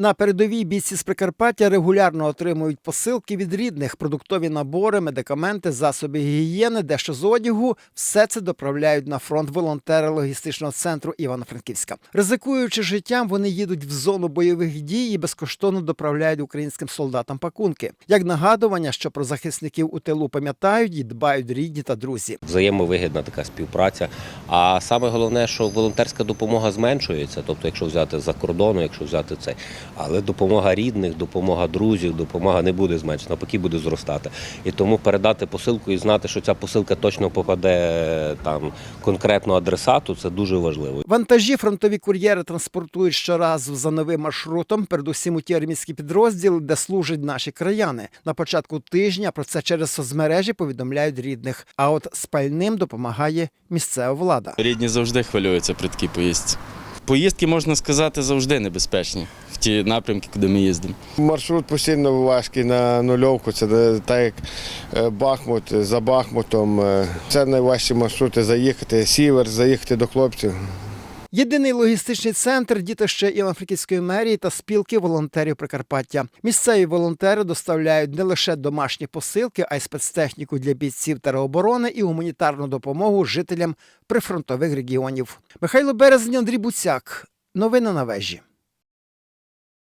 На передовій бійці з Прикарпаття регулярно отримують посилки від рідних, продуктові набори, медикаменти, засоби гігієни, дещо з одягу. Все це доправляють на фронт волонтери логістичного центру Івано-Франківська. Ризикуючи життям, вони їдуть в зону бойових дій і безкоштовно доправляють українським солдатам пакунки. Як нагадування, що про захисників у тилу пам'ятають і дбають рідні та друзі. взаємовигідна така співпраця. А саме головне, що волонтерська допомога зменшується, тобто, якщо взяти за кордону, якщо взяти це, але допомога рідних, допомога друзів, допомога не буде зменшена, навпаки буде зростати. І тому передати посилку і знати, що ця посилка точно попаде там конкретно адресату, це дуже важливо. Вантажі фронтові кур'єри транспортують щоразу за новим маршрутом, передусім у ті армійські підрозділи, де служать наші краяни. На початку тижня про це через соцмережі повідомляють рідних. А от спальним допомагає місцева влада. Рідні завжди хвилюються при такій поїздці. Поїздки, можна сказати, завжди небезпечні в ті напрямки, куди ми їздимо. Маршрут постійно важкий на нульовку. Це так як е, Бахмут за Бахмутом. е, Це найважчі маршрути заїхати. Сівер, заїхати до хлопців. Єдиний логістичний центр дітище Івано-Франківської мерії та спілки волонтерів Прикарпаття. Місцеві волонтери доставляють не лише домашні посилки, а й спецтехніку для бійців тероборони і гуманітарну допомогу жителям прифронтових регіонів. Михайло Березень, Андрій Буцяк. Новини на вежі.